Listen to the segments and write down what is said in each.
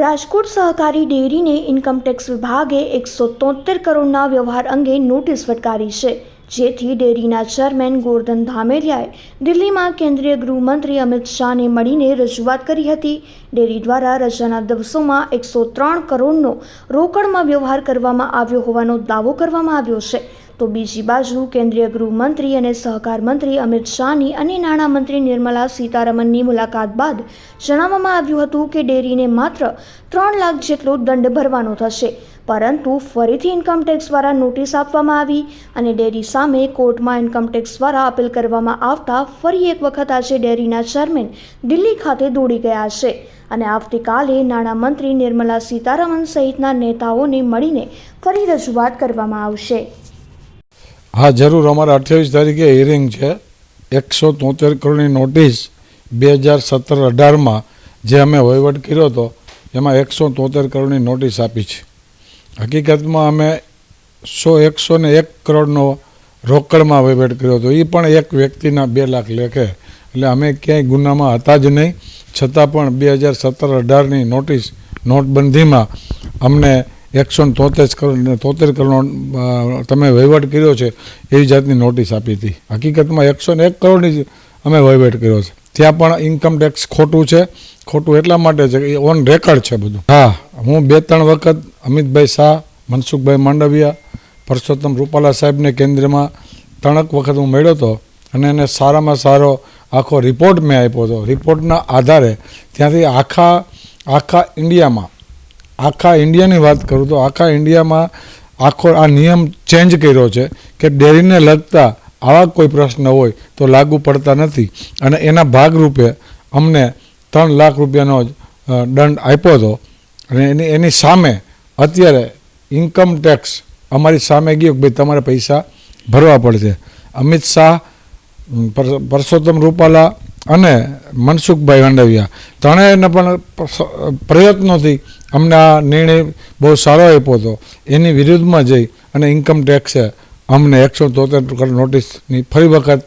રાજકોટ સહકારી ડેરીને ઇન્કમટેક્સ વિભાગે એકસો તોતેર કરોડના વ્યવહાર અંગે નોટિસ ફટકારી છે. જેથી ડેરીના ચેરમેન ગોરધન ધામેલિયાએ દિલ્હીમાં કેન્દ્રીય ગૃહમંત્રી અમિત શાહને મળીને રજૂઆત કરી હતી. ડેરી દ્વારા રજાના દિવસોમાં એકસો ત્રણ કરોડનો રોકડમાં વ્યવહાર કરવામાં આવ્યો હોવાનો દાવો કરવામાં આવ્યો છે. તો બીજી બાજુ કેન્દ્રીય ગૃહમંત્રી અને સહકાર મંત્રી અમિત શાહની અને નાણામંત્રી નિર્મલા સીતારમનની મુલાકાત બાદ જણાવવામાં આવ્યું હતું કે ડેરીને માત્ર ત્રણ લાખ જેટલો દંડ ભરવાનો થશે. પરંતુ ફરીથી ઇન્કમટેક્સ દ્વારા નોટિસ આપવામાં આવી અને ડેરી સામે કોર્ટમાં ઇન્કમટેક્સ દ્વારા અપીલ કરવામાં આવતા ફરી એક વખત આજે ડેરીના ચેરમેન દિલ્હી ખાતે દોડી ગયા છે અને આવતીકાલે નાણામંત્રી નિર્મલા સીતારમન સહિતના નેતાઓને મળીને ફરી રજૂઆત કરવામાં આવશે. હા, જરૂર. અમારા અઠ્યાવીસ તારીખે હિયરિંગ છે. એકસો તોતેર કરોડની નોટિસ બે હજાર સત્તર અઢારમાં જે અમે વહીવટ કર્યો હતો, એમાં એકસો તોતેર કરોડની નોટિસ આપી છે. હકીકતમાં અમે સો એકસો ને એક કરોડનો રોકડમાં વહીવટ કર્યો હતો. એ પણ એક વ્યક્તિના બે લાખ લેખે. એટલે અમે ક્યાંય ગુનામાં હતા જ નહીં. છતાં પણ બે હજાર સત્તર અઢારની નોટિસ નોટબંધીમાં અમને એકસો તોતેર કરોડ તોતેર કરોડ તમે વહીવટ કર્યો છે, એવી જાતની નોટિસ આપી હતી. હકીકતમાં એકસો ને એક કરોડની અમે વહીવટ કર્યો છે. ત્યાં પણ ઇન્કમ ટેક્સ ખોટું છે. ખોટું એટલા માટે છે કે એ ઓન રેકર્ડ છે બધું. હા, હું બે ત્રણ વખત અમિતભાઈ શાહ, મનસુખભાઈ માંડવિયા, પરસોત્તમ રૂપાલા સાહેબને કેન્દ્રમાં ત્રણક વખત હું મળ્યો હતો અને એને સારામાં સારો આખો રિપોર્ટ મેં આપ્યો હતો. રિપોર્ટના આધારે ત્યાંથી આખા આખા ઇન્ડિયામાં આખા ઇન્ડિયાની વાત કરું તો આખા ઇન્ડિયામાં આખો આ નિયમ ચેન્જ કર્યો છે કે ડેરીને લગતા આવા કોઈ પ્રશ્ન હોય તો લાગુ પડતા નથી. અને એના ભાગરૂપે અમને ત્રણ લાખ રૂપિયાનો દંડ આપ્યો હતો. અને એની એની સામે અત્યારે ઇન્કમ ટેક્સ અમારી સામે ગયો કે ભાઈ તમારે પૈસા ભરવા પડશે. અમિત શાહ પરસોત્તમ રૂપાલા અને મનસુખભાઈ માંડવિયા. ત્રણેયને પણ પ્રયત્નોથી અમને આ નિર્ણય બહુ સારો આપ્યો હતો. એની વિરુદ્ધમાં જઈ અને ઇન્કમ ટેક્સે અમને એકસો તોતેર નોટિસની ફરી વખત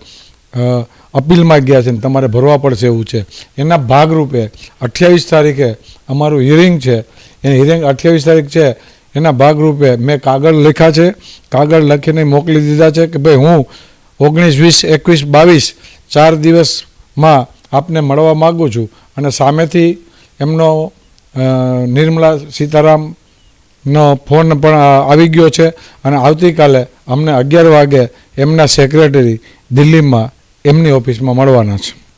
અપીલમાં ગયા છે ને તમારે ભરવા પડશે એવું છે. એના ભાગરૂપે અઠ્યાવીસ તારીખે અમારું હિયરિંગ છે. એ હિયરિંગ અઠ્યાવીસ તારીખ છે. એના ભાગરૂપે મેં કાગળ લખ્યા છે. કાગળ લખીને મોકલી દીધા છે કે ભાઈ હું ઓગણીસ, વીસ, એકવીસ, બાવીસ ચાર દિવસમાં આપને મળવા માગું છું. અને સામેથી એમનો નિર્મલા સીતારામનો ફોન પણ આવી ગયો છે અને આવતીકાલે અમને અગિયાર વાગે એમના સેક્રેટરી દિલ્હીમાં એમની ઓફિસમાં મળવાના છે.